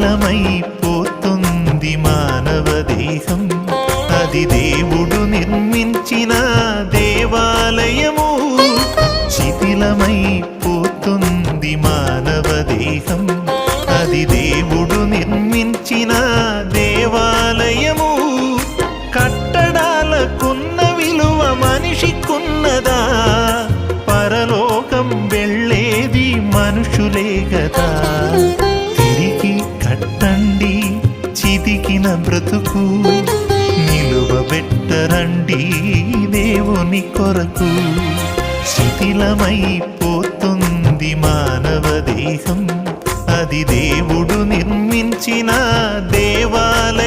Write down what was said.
శిథిలమైపోతుంది మానవ దేహం అది దేవుడు నిర్మించిన దేవాలయము. శిథిలమైపోతుంది మానవ దేహం అది దేవుడు నిర్మించిన దేవాలయము. కట్టడాలకున్న విలువ మనిషికున్నదా? పరలోకం వెళ్ళేది మనుషులే కదా చితికిన బ్రతుకు నిలువబెట్టరండి దేవుని కొరకు. శిథిలమైపోతుంది మానవ దేహం అది దేవుడు నిర్మించిన దేవాల